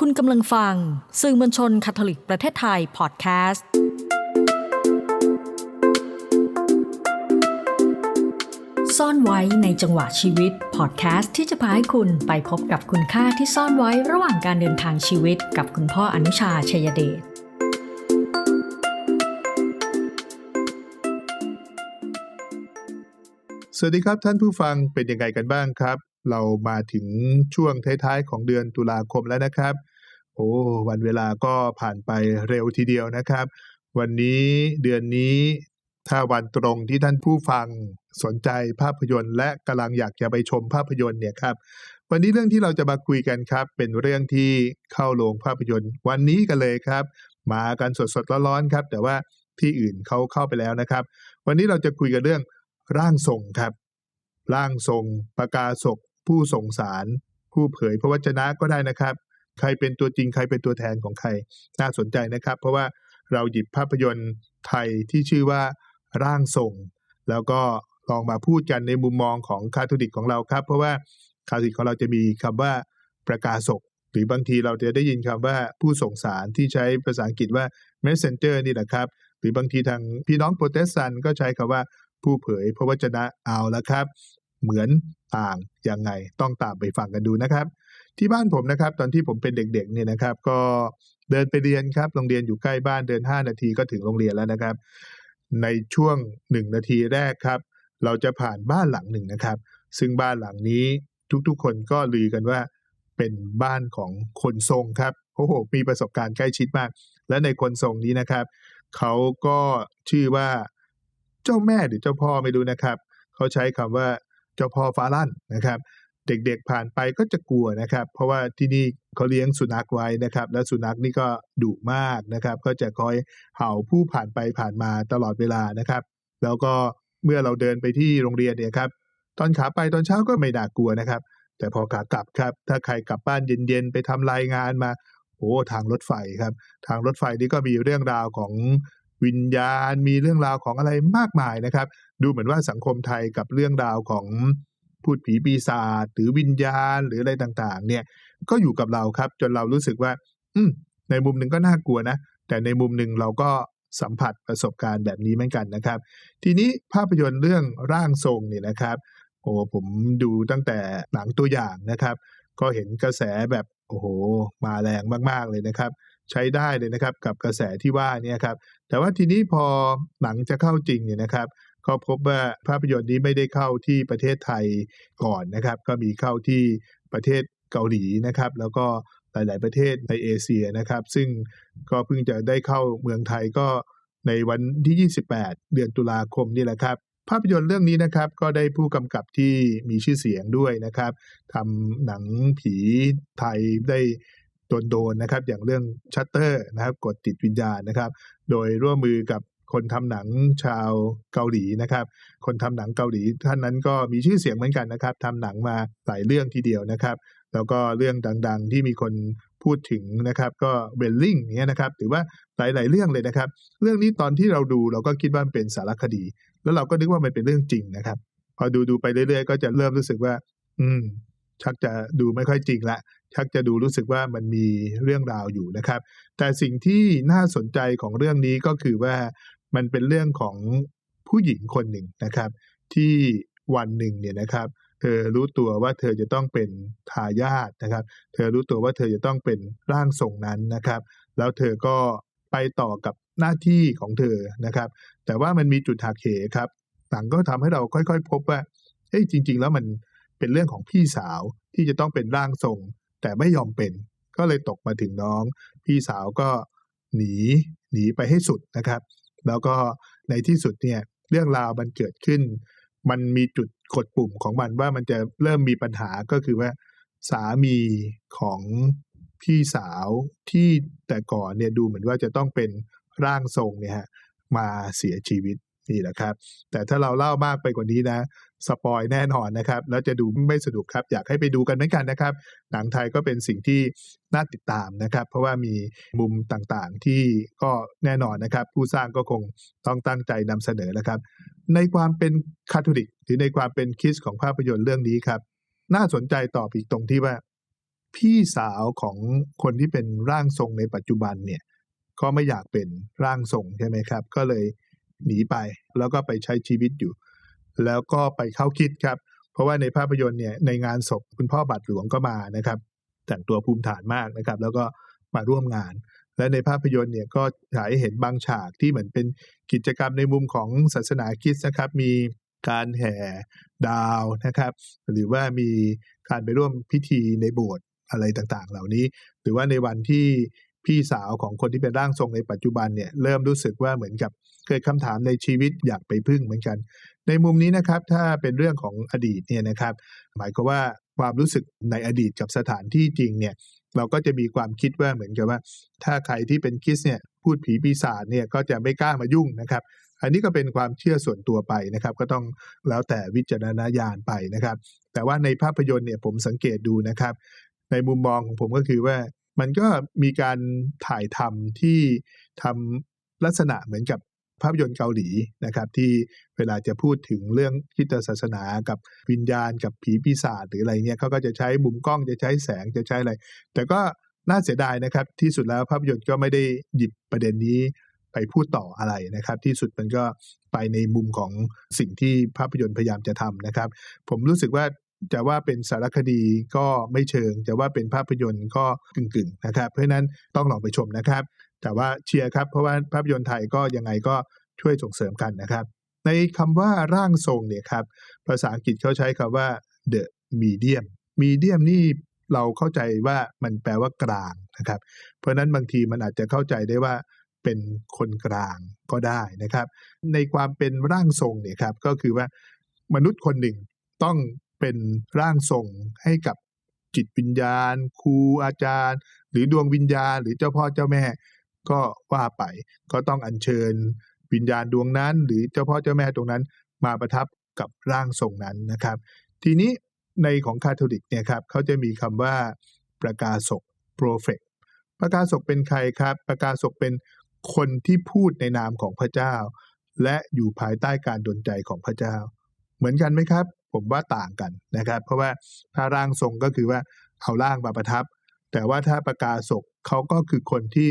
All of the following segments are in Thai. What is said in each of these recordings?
คุณกำลังฟัง สื่อมวลชนคาทอลิกประเทศไทยพอดแคสต์ ซ่อนไว้ในจังหวะชีวิตพอดแคสต์ที่จะพาให้คุณไปพบกับคุณค่าที่ซ่อนไว้ระหว่างการเดินทางชีวิตกับคุณพ่ออนุชาชัยเดชสวัสดีครับท่านผู้ฟังเป็นยังไงกันบ้างครับ เรามาถึงช่วงท้ายๆของเดือนตุลาคมแล้วนะครับ โอ้วันเวลาก็ผ่านไปเร็วทีเดียวนะครับ วันนี้เดือนนี้ถ้าวันตรงที่ท่านผู้ฟังสนใจภาพยนตร์ และกำลังอยากจะไปชมภาพยนตร์เนี่ยครับ วันนี้เรื่องที่เราจะมาคุยกันครับ เป็นเรื่องที่เข้าโรงภาพยนตร์ วันนี้กันเลยครับ มากันสดๆร้อนๆครับ แต่ว่าที่อื่นเขาเข้าไปแล้วนะครับ วันนี้เราจะคุยกันเรื่องร่างทรงครับ ร่างทรงประกาศก ผู้ส่งสาร ผู้เผยพระวจนะก็ได้นะครับ ใครเป็นตัวจริงใครเป็นตัวแทนของใครน่าสนใจนะครับ เพราะว่าเราหยิบภาพยนตร์ไทยที่ชื่อว่าร่างทรง แล้วก็ลองมาพูดกันในมุมมองของคาทอลิกของเราครับ เพราะว่าคาทอลิกของเราจะมีคำว่าประกาศกหรือบางทีเราจะได้ยินคำว่าผู้ส่งสารที่ใช้ภาษาอังกฤษว่า messenger นี่แหละครับ หรือบางทีทางพี่น้องโปรเตสแตนต์ก็ใช้คำว่าผู้เผยพระวจนะเอาละครับ เหมือนต่างยังไงต้องตามไปฟังกันดูนะครับ ที่บ้านผมนะครับ ตอนที่ผมเป็นเด็กๆเนี่ยนะครับ ก็เดินไปเรียนครับโรงเรียนอยู่ใกล้บ้านเดิน 5 นาทีก็ถึงโรงเรียนแล้วนะครับ ในช่วง 1 นาทีแรกครับ เราจะผ่านบ้านหลังหนึ่งนะครับ ซึ่งบ้านหลังนี้ทุกๆ คนก็ลือกันว่าเป็นบ้านของคนทรงครับโอ้โหมีประสบการณ์ใกล้ชิดมาก และในคนทรงนี้นะครับเขาก็ชื่อว่าเจ้าแม่หรือเจ้าพ่อไม่รู้นะครับเขาใช้คำว่า เจ้าพ่อฟ้าลั่นนะครับ เด็กๆผ่านไปก็จะกลัวนะครับ เพราะว่าที่นี่เขาเลี้ยงสุนัขไว้นะครับ และสุนัขนี่ก็ดุมากนะครับ ก็จะคอยเห่าผู้ผ่านไปผ่านมาตลอดเวลานะครับ แล้วก็เมื่อเราเดินไปที่โรงเรียนเนี่ยครับตอนขาไปตอนเช้าก็ไม่น่ากลัวนะครับ แต่พอขากลับครับ ถ้าใครกลับบ้านเย็นๆ ไปทำรายงานมาโอ้ทางรถไฟครับ ทางรถไฟนี่ก็มีเรื่องราวของ วิญญาณมีเรื่องราวของอะไรมากมายนะครับ ดูเหมือนว่าสังคมไทยกับเรื่องราวของพูดผีปีศาจหรือวิญญาณหรืออะไรต่างๆ เนี่ยก็อยู่กับเราครับ จนเรารู้สึกว่า อืมในมุมหนึ่งก็น่ากลัวนะ แต่ในมุมหนึ่งเราก็สัมผัสประสบการณ์แบบนี้เหมือนกันนะครับ ทีนี้ภาพยนตร์เรื่องร่างทรงเนี่ยนะครับโอ้ผมดูตั้งแต่หนังตัวอย่างนะครับ ก็เห็นกระแสแบบโอ้โห มาแรงมากๆเลยนะครับ ใช้ได้เลยนะครับกับกระแสที่ว่าเนี่ยครับแต่ว่าทีนี้พอหนังจะเข้าจริงเนี่ยนะครับก็พบว่าภาพยนตร์นี้ไม่ได้เข้าที่ประเทศไทยก่อนนะครับ ก็มีเข้าที่ประเทศเกาหลีนะครับ แล้วก็หลาย ๆ ประเทศในเอเชียนะครับ ซึ่งก็เพิ่งจะได้เข้าเมืองไทยก็ในวันที่ 28 เดือนตุลาคมนี่แหละครับภาพยนตร์เรื่องนี้นะครับก็ได้ผู้กำกับที่มีชื่อเสียงด้วยนะครับทำหนังผีไทยได้ โดนๆนะครับ อย่างเรื่องชัตเตอร์นะครับกดติดวิญญาณนะครับ โดยร่วมมือกับคนทำหนังชาวเกาหลีนะครับ คนทำหนังเกาหลีท่านนั้นก็มีชื่อเสียงเหมือนกันนะครับทำหนังมาหลายเรื่องทีเดียวนะครับ แล้วก็เรื่องดัง ๆ ที่มีคนพูดถึงนะครับ ก็เบลลิงเนี้ยนะครับถือว่าหลาย ๆ เรื่องเลยนะครับ เรื่องนี้ตอนที่เราดูเราก็คิดว่าเป็นสารคดี แล้วเราก็นึกว่ามันเป็นเรื่องจริงนะครับ พอดูดูไปเรื่อย ๆ ก็จะเริ่มรู้สึกว่า อืม ชักจะดูไม่ค่อยจริงละ ชักจะดูรู้สึกว่ามันมีเรื่องราวอยู่นะครับ แต่สิ่งที่น่าสนใจของเรื่องนี้ก็คือว่ามันเป็นเรื่องของผู้หญิงคนหนึ่งนะครับ ที่วันหนึ่งเนี่ยนะครับเธอรู้ตัวว่าเธอจะต้องเป็นทายาทนะครับ เธอรู้ตัวว่าเธอจะต้องเป็นร่างทรงนั้นนะครับ แล้วเธอก็ไปต่อกับหน้าที่ของเธอนะครับ แต่ว่ามันมีจุดหักเหครับหนังก็ทำให้เราค่อยๆ พบว่าเฮ้ยจริง ๆ แล้วมันเป็นเรื่องของพี่สาวที่จะต้องเป็นร่างทรง แต่ไม่ยอมเป็น ก็เลยตกมาถึงน้อง พี่สาวก็หนีหนีไปให้สุดนะครับ แล้วก็ในที่สุดเนี่ยเรื่องราวมันเกิดขึ้น มันมีจุดกดปุ่มของมันว่ามันจะเริ่มมีปัญหาก็คือว่าสามีของพี่สาวที่แต่ก่อนเนี่ยดูเหมือนว่าจะต้องเป็นร่างทรงเนี่ยฮะมาเสียชีวิตนี่แหละครับ แต่ถ้าเราเล่ามากไปกว่านี้นะ สปอยแน่นอนนะครับ แล้วจะดูไม่สนุกครับ อยากให้ไปดูกันเหมือนกันนะครับ หนังไทยก็เป็นสิ่งที่น่าติดตามนะครับ เพราะว่ามีมุมต่างๆที่ก็แน่นอนนะครับ ผู้สร้างก็คงต้องตั้งใจนำเสนอนะครับ ในความเป็นคาทอลิกหรือในความเป็นคิสของภาพยนตร์เรื่องนี้ครับ น่าสนใจต่ออีกตรงที่ว่าพพี่สาวของคนที่เป็นร่างทรงในปัจจุบันเนี่ยก็ไม่อยากเป็นร่างทรงใช่ไหมครับ ก็เลยหนีไปแล้วก็ไปใช้ชีวิตอยู่ แล้วก็ไปเข้าคิดครับ เพราะว่าในภาพยนตร์เนี่ยในงานศพคุณพ่อบาทหลวงก็มานะครับแต่งตัวภูมิฐานมากนะครับ แล้วก็มาร่วมงาน และในภาพยนตร์เนี่ยก็ฉายเห็นบางฉากที่เหมือนเป็นกิจกรรมในมุมของศาสนาคริสต์นะครับ มีการแห่ดาวนะครับ หรือว่ามีการไปร่วมพิธีในโบสถ์อะไรต่างๆ เหล่านี้ หรือว่าในวันที่ พี่สาวของคนที่เป็นร่างทรงในปัจจุบันเนี่ยเริ่มรู้สึกว่าเหมือนกับเกิดคำถามในชีวิตอยากไปพึ่งเหมือนกัน ในมุมนี้นะครับถ้าเป็นเรื่องของอดีตเนี่ยนะครับ หมายความว่าความรู้สึกในอดีตกับสถานที่จริงเนี่ยเราก็จะมีความคิดว่าเหมือนกับว่า ถ้าใครที่เป็นคิสเนี่ยพูดผีปีศาจเนี่ยก็จะไม่กล้ามายุ่งนะครับ อันนี้ก็เป็นความเชื่อส่วนตัวไปนะครับ ก็ต้องแล้วแต่วิจารณญาณไปนะครับ แต่ว่าในภาพยนตร์เนี่ยผมสังเกตดูนะครับ ในมุมมองของผมก็คือว่า มันก็มีการถ่ายทำที่ทำลักษณะเหมือนกับภาพยนตร์เกาหลีนะครับที่เวลาจะพูดถึงเรื่องคิดศาสนากับวิญญาณกับผีปีศาจหรืออะไรเนี่ยเขาก็จะใช้มุมกล้องจะใช้แสงจะใช้อะไร แต่ก็น่าเสียดายนะครับ ที่สุดแล้วภาพยนตร์ก็ไม่ได้หยิบประเด็นนี้ไปพูดต่ออะไรนะครับ ที่สุดมันก็ไปในมุมของสิ่งที่ภาพยนตร์พยายามจะทำนะครับ ผมรู้สึกว่า จะว่าเป็นสารคดีก็ไม่เชิง จะว่าเป็นภาพยนตร์ก็กึ่งๆนะครับ เพราะฉะนั้นต้องลองไปชมนะครับ แต่ว่าเชียร์ครับ เพราะว่าภาพยนตร์ไทยก็ยังไงก็ช่วยส่งเสริมกันนะครับ ในคำว่าร่างทรงเนี่ยครับ ภาษาอังกฤษเขาใช้คำว่า the medium medium นี่เราเข้าใจว่ามันแปลว่ากลางนะครับ เพราะนั้นบางทีมันอาจจะเข้าใจได้ว่าเป็นคนกลางก็ได้นะครับ ในความเป็นร่างทรงเนี่ยครับก็คือว่ามนุษย์คนหนึ่งต้อง เป็นร่างทรงให้กับจิตวิญญาณ ครูอาจารย์ หรือดวงวิญญาณ หรือเจ้าพ่อเจ้าแม่ ก็ว่าไป ก็ต้องอัญเชิญวิญญาณดวงนั้น หรือเจ้าพ่อเจ้าแม่ตรงนั้น มาประทับกับร่างทรงนั้นนะครับ ทีนี้ในของคาทอลิกเนี่ยครับเขาจะมีคำว่าประกาศกโปรเฟกประกาศกเป็นใครครับ ประกาศกเป็นคนที่พูดในนามของพระเจ้า และอยู่ภายใต้การดลใจของพระเจ้า เหมือนกันไหมครับ ผมว่าต่างกันนะครับ เพราะว่าถ้าร่างทรงก็คือว่าเอาร่างมาประทับ แต่ว่าถ้าประกาศกเขาก็คือคนที่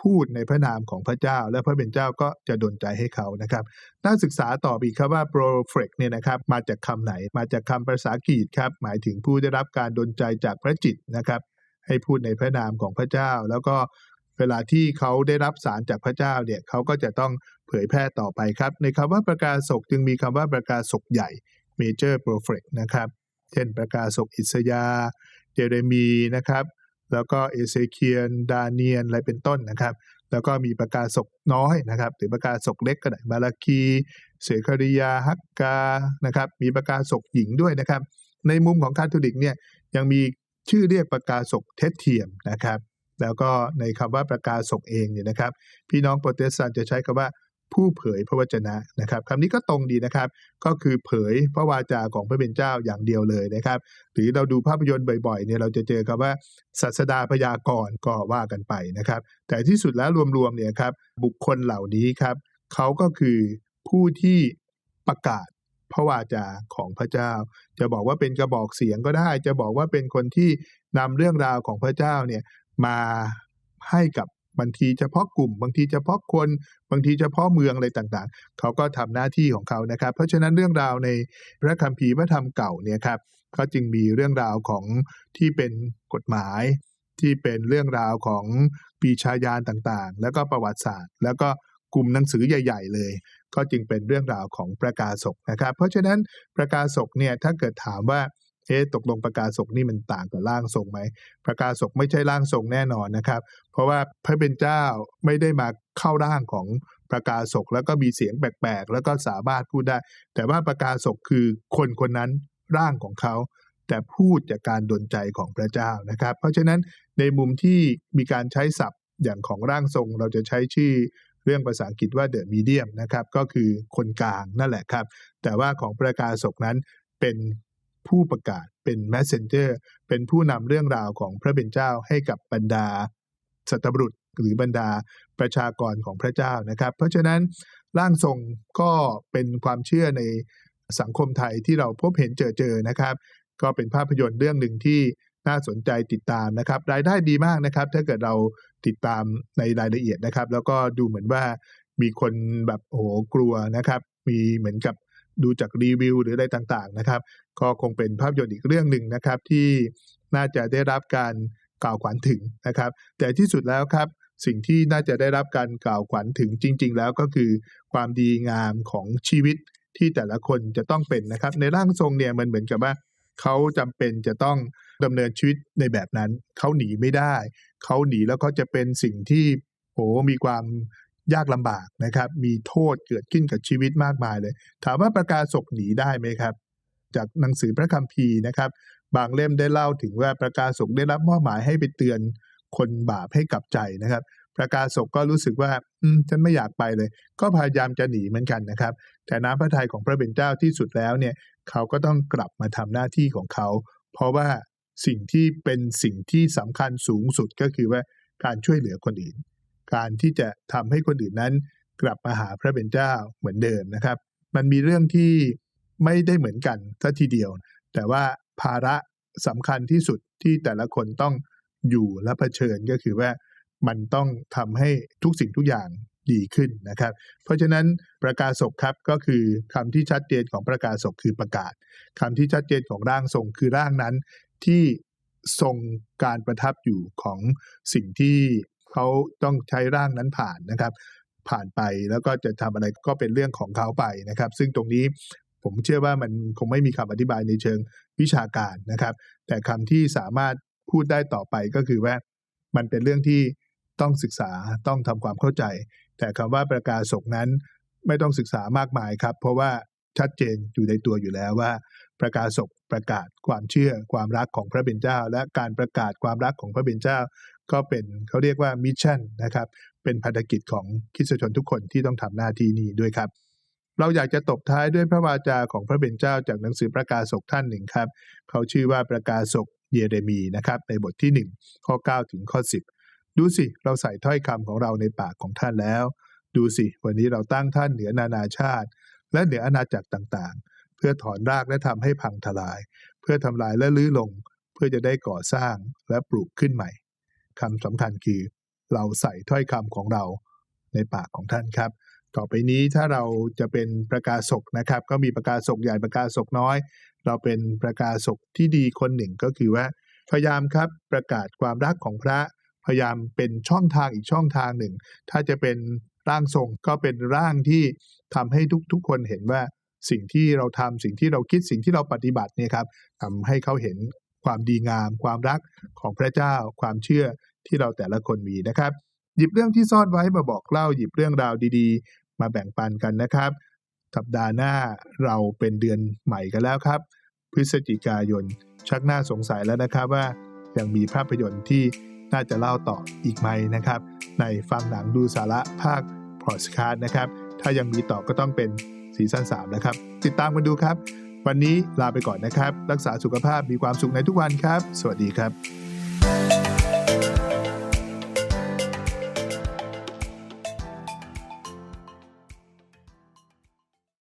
พูดในพระนามของพระเจ้า และพระเป็นเจ้าก็จะดลใจให้เขานะครับน่าศึกษาต่ออีกครับว่า prophet เนี่ยนะครับมาจากคำไหนมาจากคำภาษากรีกครับหมายถึงผู้ได้รับการดลใจจากพระจิตนะครับ ให้พูดในพระนามของพระเจ้า แล้วก็เวลาที่เขาได้รับสารจากพระเจ้าเนี่ยเขาก็จะต้องเผยแพร่ต่อไปครับ ในคำว่าประกาศกจึงมีคำว่าประกาศกใหญ่ major prophet นะครับ เช่นประกาศกอิสยาเจเรมีนะครับ แล้วก็เอเซเคียน ดาเนียน อะไรเป็นต้นนะครับ แล้วก็มีประกาศกน้อยนะครับ หรือประกาศกเล็กก็ได้มาลาคี เสคาริยา ฮักกา นะครับ มีประกาศกหญิงด้วยนะครับ ในมุมของคาทอลิกเนี่ยยังมีชื่อเรียกประกาศกเท็จเทียมนะครับ แล้วก็ในคำว่าประกาศกเองเนี่ยนะครับ พี่น้องโปรเตสแตนต์จะใช้คำว่า ผู้เผยพระวจนะนะครับคำนี้ก็ตรงดีนะครับ ก็คือเผยพระวาจาของพระเป็นเจ้าอย่างเดียวเลยนะครับหรือเราดูภาพยนตร์บ่อยๆเนี่ยเราจะเจอคำว่าศาสดาพยากรณ์ก็ว่ากันไปนะครับ แต่ที่สุดแล้วรวมๆเนี่ยครับบุคคลเหล่านี้ครับเขาก็คือผู้ที่ประกาศพระวาจาของพระเจ้า จะบอกว่าเป็นกระบอกเสียงก็ได้ จะบอกว่าเป็นคนที่นำเรื่องราวของพระเจ้าเนี่ยมาให้กับ บางทีเฉพาะกลุ่ม บางทีเฉพาะคน บางทีเฉพาะเมืองอะไรต่างๆ เขาก็ทำหน้าที่ของเขานะครับ เพราะฉะนั้นเรื่องราวในพระคัมภีร์พระธรรมเก่าเนี่ยครับก็จึงมีเรื่องราวของที่เป็นกฎหมาย ที่เป็นเรื่องราวของปีชาญาณต่างๆ แล้วก็ประวัติศาสตร์ แล้วก็กลุ่มหนังสือใหญ่ ๆ เลย ก็จึงเป็นเรื่องราวของประกาศกนะครับ เพราะฉะนั้นประกาศกเนี่ยถ้าเกิดถามว่า เอ๊ะตกลงประกาศกนี่มันต่างกับร่างทรงไหมประกาศกไม่ใช่ร่างทรงแน่นอนนะครับ เพราะว่าพระเป็นเจ้าไม่ได้มาเข้าร่างของประกาศกแล้วก็มีเสียงแปลกๆ แล้วก็สามารถพูดได้ แต่ว่าประกาศกคือคนคนนั้นร่างของเขา แต่พูดจากการดลใจของพระเจ้านะครับ เพราะฉะนั้นในมุมที่มีการใช้ศัพท์อย่างของร่างทรงเราจะใช้ชื่อเรื่องภาษาอังกฤษว่า the medium นะครับก็คือคนกลางนั่นแหละครับ แต่ว่าของประกาศกนั้นเป็น ผู้ประกาศเป็น messenger เป็นผู้นำเรื่องราวของพระเป็นเจ้าให้กับบรรดาสัตบุรุษหรือบรรดาประชากรของพระเจ้านะครับ เพราะฉะนั้นร่างทรงก็เป็นความเชื่อในสังคมไทยที่เราพบเห็นเจอเจอนะครับ ก็เป็นภาพยนตร์เรื่องหนึ่งที่น่าสนใจติดตามนะครับ รายได้ดีมากนะครับ ถ้าเกิดเราติดตามในรายละเอียดนะครับ แล้วก็ดูเหมือนว่ามีคนแบบโอ้โหกลัวนะครับ มีเหมือนกับดูจากรีวิวหรืออะไรต่างๆนะครับ ก็คงเป็นภาพยนตร์อีกเรื่องหนึ่งนะครับที่น่าจะได้รับการกล่าวขวัญถึงนะครับ แต่ที่สุดแล้วครับสิ่งที่น่าจะได้รับการกล่าวขวัญถึงจริง ๆ แล้วก็คือความดีงามของชีวิตที่แต่ละคนจะต้องเป็นนะครับ ในร่างทรงเนี่ยมันเหมือนกับว่าเขาจำเป็นจะต้องดำเนินชีวิตในแบบนั้น เขาหนีไม่ได้ เขาหนีแล้วก็จะเป็นสิ่งที่โหมีความยากลำบากนะครับ มีโทษเกิดขึ้นกับชีวิตมากมายเลย ถามว่าประกาศศกหนีได้ไหมครับ จากหนังสือพระคัมภีร์นะครับ บางเล่มได้เล่าถึงว่าประกาศศกได้รับมอบหมายให้ไปเตือนคนบาปให้กลับใจนะครับ ประกาศศกก็รู้สึกว่าอืมฉันไม่อยากไปเลย ก็พยายามจะหนีเหมือนกันนะครับ แต่น้ำพระทัยของพระเป็นเจ้าที่สุดแล้วเนี่ยเขาก็ต้องกลับมาทำหน้าที่ของเขา เพราะว่าสิ่งที่เป็นสิ่งที่สำคัญสูงสุดก็คือว่าการช่วยเหลือคนอื่น การที่จะทำให้คนอื่นนั้นกลับมาหาพระเป็นเจ้าเหมือนเดิมนะครับ มันมีเรื่องที่ ไม่ได้เหมือนกันซะทีเดียว แต่ว่าภาระสำคัญที่สุดที่แต่ละคนต้องอยู่และเผชิญก็คือว่ามันต้องทำให้ทุกสิ่งทุกอย่างดีขึ้นนะครับ เพราะฉะนั้นประกาศกครับก็คือคำที่ชัดเจนของประกาศกคือประกาศคำที่ชัดเจนของร่างทรงคือร่างนั้น ที่ทรงการประทับอยู่ของสิ่งที่เขาต้องใช้ร่างนั้นผ่านนะครับ ผ่านไปแล้วก็จะทำอะไรก็เป็นเรื่องของเขาไปนะครับ ซึ่งตรงนี้ ผมเชื่อว่ามันคงไม่มีคำอธิบายในเชิงวิชาการนะครับ แต่คำที่สามารถพูดได้ต่อไปก็คือว่ามันเป็นเรื่องที่ต้องศึกษาต้องทำความเข้าใจ แต่คำว่าประกาศศกนั้นไม่ต้องศึกษามากมายครับ เพราะว่าชัดเจนอยู่ในตัวอยู่แล้วว่า ประกาศศกประกาศความเชื่อความรักของพระเป็นเจ้า และการประกาศความรักของพระเป็นเจ้า ก็เป็นเขาเรียกว่ามิชชั่นนะครับเป็นภารกิจของคริสตชนทุกคนที่ต้องทำหน้าที่นี้ด้วยครับ เราอยากจะตบท้ายด้วยพระวาจาของพระเป็นเจ้าจากหนังสือประกาศศกท่านหนึ่งครับ เขาชื่อว่าประกาศศกเยเรมีนะครับในบทที่ 1 ข้อ 9 ถึงข้อ 10 ดูสิเราใส่ถ้อยคำของเราในปากของท่านแล้ว ดูสิ วันนี้เราตั้งท่านเหนือนานาชาติ และเหนืออาณาจักรต่างๆ เพื่อถอนรากและทำให้พังทลาย เพื่อทำลายและลื้อลง เพื่อจะได้ก่อสร้างและปลูกขึ้นใหม่คำสำคัญคือ เราใส่ถ้อยคำของเราในปากของท่านครับ ต่อไปนี้ถ้าเราจะเป็นประกาศกนะครับ ก็มีประกาศกใหญ่ประกาศกน้อย เราเป็นประกาศกที่ดีคนหนึ่งก็คือว่า พยายามครับประกาศความรักของพระ พยายามเป็นช่องทางอีกช่องทางหนึ่ง ถ้าจะเป็นร่างทรงก็เป็นร่างที่ทำให้ทุกๆคนเห็นว่าสิ่งที่เราทำสิ่งที่เราคิดสิ่งที่เราปฏิบัติเนี่ยครับทำให้เขาเห็นความดีงาม ความรักของพระเจ้า ความเชื่อที่เราแต่ละคนมีนะครับ หยิบเรื่องที่ซ่อนไว้มาบอกเล่าหยิบเรื่องราวดี มาแบ่งปันกันนะครับ สัปดาห์หน้าเราเป็นเดือนใหม่กันแล้วครับ พฤศจิกายน ชักน่าสงสัยแล้วนะครับว่ายังมีภาพยนตร์ที่น่าจะเล่าต่ออีกไหมนะครับ ในฟังหนังดูสาระภาคพอดคาสต์นะครับ ถ้ายังมีต่อก็ต้องเป็นซีซั่น3แล้วครับ ติดตามกันดูครับ วันนี้ลาไปก่อนนะครับ รักษาสุขภาพมีความสุขในทุกวันครับ สวัสดีครับ